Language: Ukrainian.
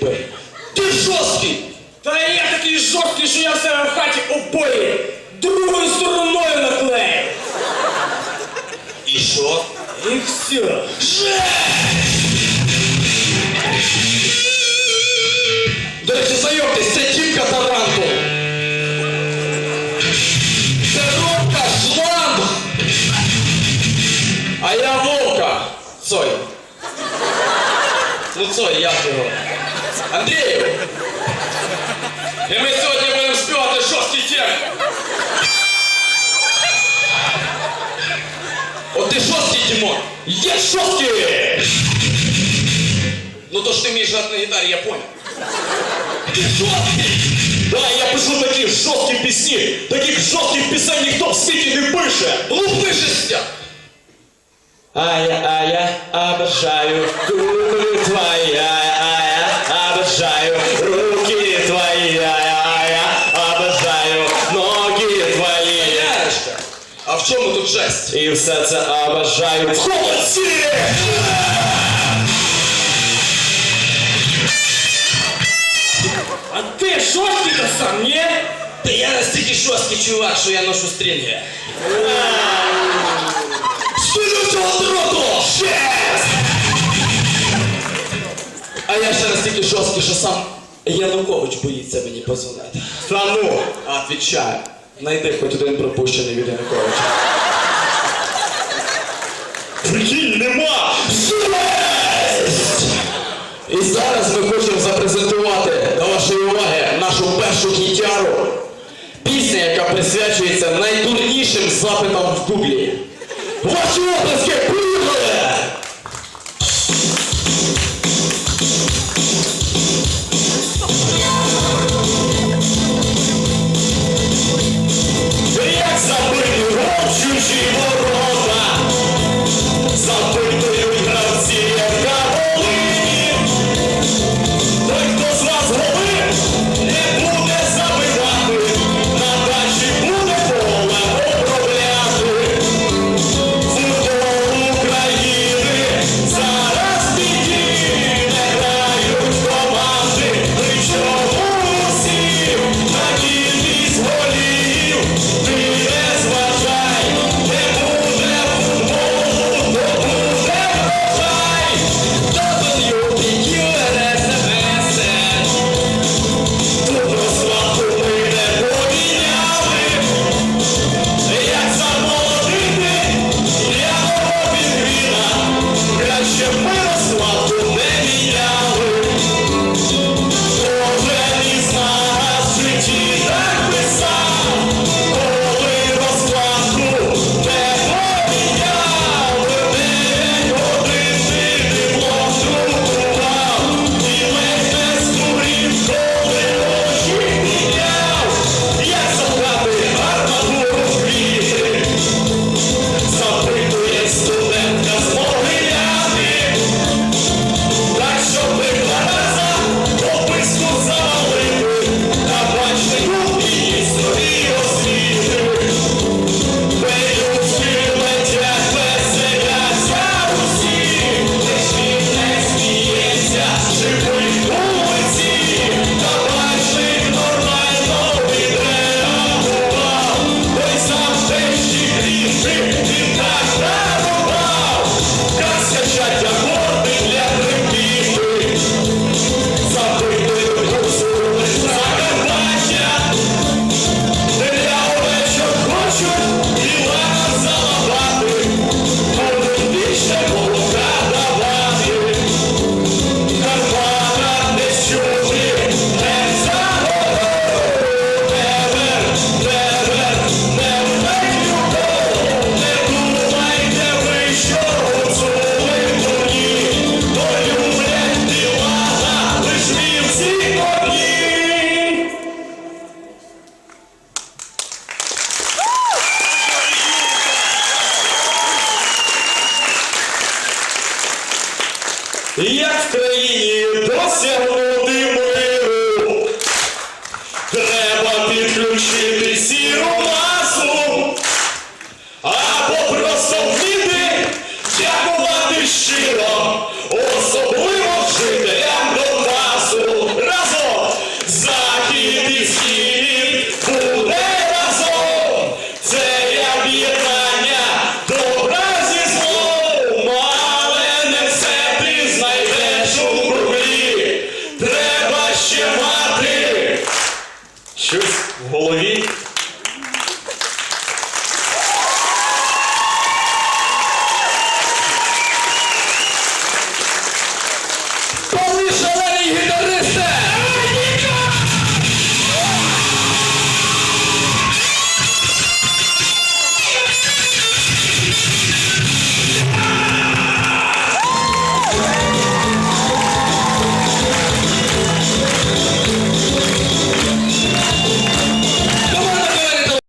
бий. Ти жорсткий! Та я такий жорсткий, що я в себе в хаті обоє другою стороною наклеїв. І що? І все. До речі, знайомтесь, це Тімка Таранко. Це Ромка Шланг. А я Ну Цой, як його? Андрію. І ми сьогодні будемо співати жорсткий тем. От ти жорсткий, Тимон. Є жорсткий! Ну то ж ти вмієш грати на гітарі, я понял. Ти жорсткий! Да, я пишу такі жорсткі пісні. Таких жорстких пісень ніхто в світі не пише. Ну пишешся! А я, а я обожаю губы твои, а я обожаю руки твои, а я обожаю ноги твої. Яришка! А в чому тут жесть? І все це обожаю в голосі. А ти жорсткий то сам, ні? Та я настільки жорсткий чувак, що я ношу стрінги. Цього дроту! А я ще настільки жорсткий, що сам Янукович боїться мені позвонити. Та ну, Отвічаю. Найди хоч один пропущений від Януковича. прикинь, нема. Жесть! І зараз ми хочемо запрезентувати до вашої уваги нашу першу хітяру. Пісня, яка присвячується найдурнішим запитам в Гуглі. Ваші оплески, поїхали! Як як в країні досягнути.